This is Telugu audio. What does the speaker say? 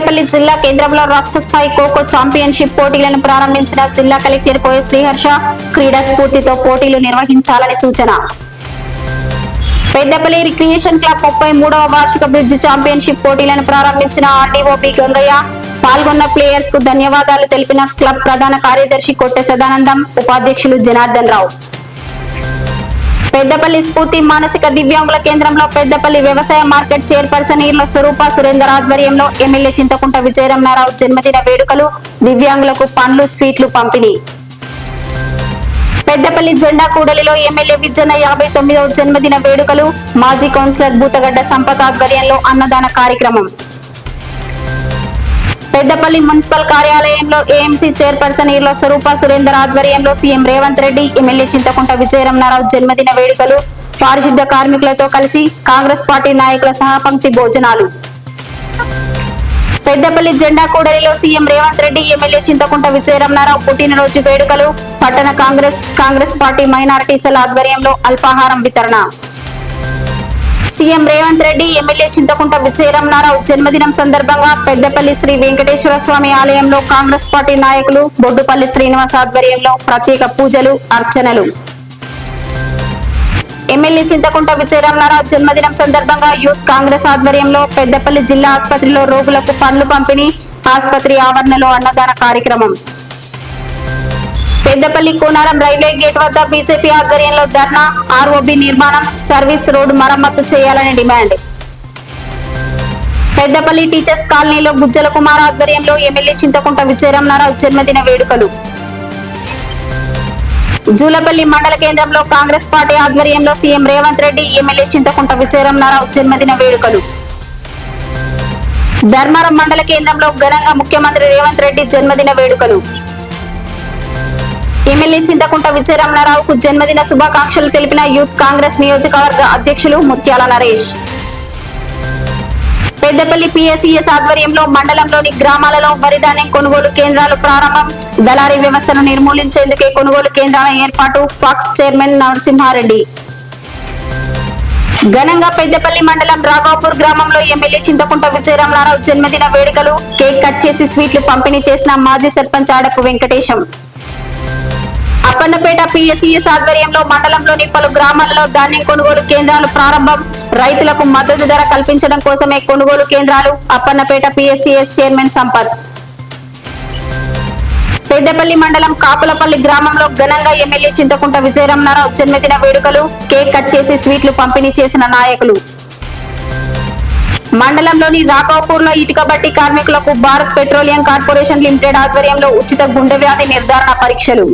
పెద్దపల్లి జిల్లా కేంద్రంలో రాష్ట్ర స్థాయి ఖోఖో ఛాంపియన్షిప్ పోటీలను ప్రారంభించిన జిల్లా కలెక్టర్ కోయ శ్రీహర్ష క్రీడా స్ఫూర్తితో పోటీలు నిర్వహించాలని సూచన. పెద్దపల్లి రిక్రియేషన్ క్లబ్ ముప్పై మూడవ వార్షిక బ్రిడ్జ్ ఛాంపియన్షిప్ పోటీలను ప్రారంభించిన ఆర్డీఓ బి గంగయ్య పాల్గొన్న ప్లేయర్స్కు ధన్యవాదాలు తెలిపిన క్లబ్ ప్రధాన కార్యదర్శి కొట్టె సదానందం ఉపాధ్యక్షులు జనార్దన్ రావు. పెద్దపల్లి స్ఫూర్తి మానసిక దివ్యాంగుల కేంద్రంలో పెద్దపల్లి వ్యవసాయ మార్కెట్ చైర్పర్సన్ ఈర్ల స్వరూప సురేందర్ ఆధ్వర్యంలో ఎమ్మెల్యే చింతకుంట విజయరమణారావు జన్మదిన వేడుకలు దివ్యాంగులకు పండ్లు స్వీట్లు పంపిణీ. పెద్దపల్లి జెండా కూడలిలో ఎమ్మెల్యే విజన్న యాభై తొమ్మిదవ జన్మదిన వేడుకలు మాజీ కౌన్సిలర్ బూతగడ్డ సంపత్ ఆధ్వర్యంలో అన్నదాన కార్యక్రమం. పెద్దపల్లి మున్సిపల్ కార్యాలయంలో ఏఎంసీ చైర్పర్సన్ ఈర్ల స్వరూప సురేందర్ ఆధ్వర్యంలో సీఎం రేవంత్ రెడ్డి ఎమ్మెల్యే చింతకుంట విజయరమణారావు జన్మదిన వేడుకలు పారిశుద్ధ కార్మికులతో కలిసి కాంగ్రెస్ పార్టీ నాయకుల సహపంక్తి భోజనాలు. పెద్దపల్లి జెండా కూడలిలో సీఎం రేవంత్ రెడ్డి ఎమ్మెల్యే చింతకుంట విజయరమణారావు పుట్టినరోజు వేడుకలు పట్టణ Congress Congress party minority cell ఆధ్వర్యంలో అల్పాహారం వితరణ. సీఎం రేవంత్ రెడ్డి ఎమ్మెల్యే చింతకుంట విజయరమణారావు జన్మదినం సందర్భంగా పెద్దపల్లి శ్రీ వెంకటేశ్వర స్వామి ఆలయంలో కాంగ్రెస్ పార్టీ నాయకులు బొడ్డుపల్లి శ్రీనివాస్ ఆధ్వర్యంలో ప్రత్యేక పూజలు అర్చనలు. ఎమ్మెల్యే చింతకుంట విజయరమణారావు జన్మదినం సందర్భంగా యూత్ కాంగ్రెస్ ఆధ్వర్యంలో పెద్దపల్లి జిల్లా ఆసుపత్రిలో రోగులకు పండ్లు పంపిణీ ఆసుపత్రి ఆవరణలో అన్నదాన కార్యక్రమం. పెద్దపల్లి కోనారం రైల్వే గేట్ వద్ద బీజేపీ ఆధ్వర్యంలో ధర్నా ఆర్ఓబి నిర్మాణం సర్వీస్ రోడ్డు మరమ్మతు చేయాలని డిమాండ్. పెద్దపల్లి టీచర్స్ కాలనీలో గుజ్జల కుమార్ ఆధ్వర్యంలో ఎమ్మెల్యే చింతకుంట విజయరమణారావు జన్మదిన వేడుకలు. జూలపల్లి మండల కేంద్రంలో కాంగ్రెస్ పార్టీ ఆధ్వర్యంలో సీఎం రేవంత్ రెడ్డి ఎమ్మెల్యే చింతకుంట విజయరమణారావు జన్మదిన వేడుకలు. ధర్మారం మండల కేంద్రంలో ఘనంగా ముఖ్యమంత్రి రేవంత్ రెడ్డి జన్మదిన వేడుకలు. ఎమ్మెల్యే చింతకుంట విజయరమణారావుకు జన్మదిన శుభాకాంక్షలు తెలిపిన యూత్ కాంగ్రెస్ నియోజకవర్గ అధ్యక్షులు ముత్యాల నరేష్. పెద్దపల్లి పిఎస్ఈఎస్ ఆధ్వర్యంలో మండలంలోని గ్రామాలలో వరిధాన్యం కొనుగోలు కేంద్రాలు ప్రారంభం. దళారీ వ్యవస్థను నిర్మూలించేందుకే కొనుగోలు కేంద్రాల ఏర్పాటు ఫాక్స్ చైర్మన్ నరసింహారెడ్డి. ఘనంగా పెద్దపల్లి మండలం రాఘాపూర్ గ్రామంలో ఎమ్మెల్యే చింతకుంట విజయరమణారావు జన్మదిన వేడుకలు కేక్ కట్ చేసి స్వీట్లు పంపిణీ చేసిన మాజీ సర్పంచ్ ఆడపు వెంకటేశం. అప్పన్నపేట పిఎస్ఈఎస్ ఆధ్వర్యంలో మండలంలోని పలు గ్రామాల్లో ధాన్యం కొనుగోలు కేంద్రాలు ప్రారంభం. రైతులకు మద్దతు ధర కల్పించడం కోసమే కొనుగోలు కేంద్రాలు అప్పన్నపేట పిఎస్ఈఎస్ చైర్మన్ సంపత్. పెద్దపల్లి మండలం కాపులపల్లి గ్రామంలో ఘనంగా ఎమ్మెల్యే చింతకుంట విజయరమణారావు జన్మదిన వేడుకలు కేక్ కట్ చేసి స్వీట్లు పంపిణీ చేసిన నాయకులు. మండలంలోని రాఘవపూర్లో ఇటుక బట్టి కార్మికులకు భారత్ పెట్రోలియం కార్పొరేషన్ లిమిటెడ్ ఆధ్వర్యంలో ఉచిత గుండె వ్యాధి నిర్ధారణ పరీక్షలు.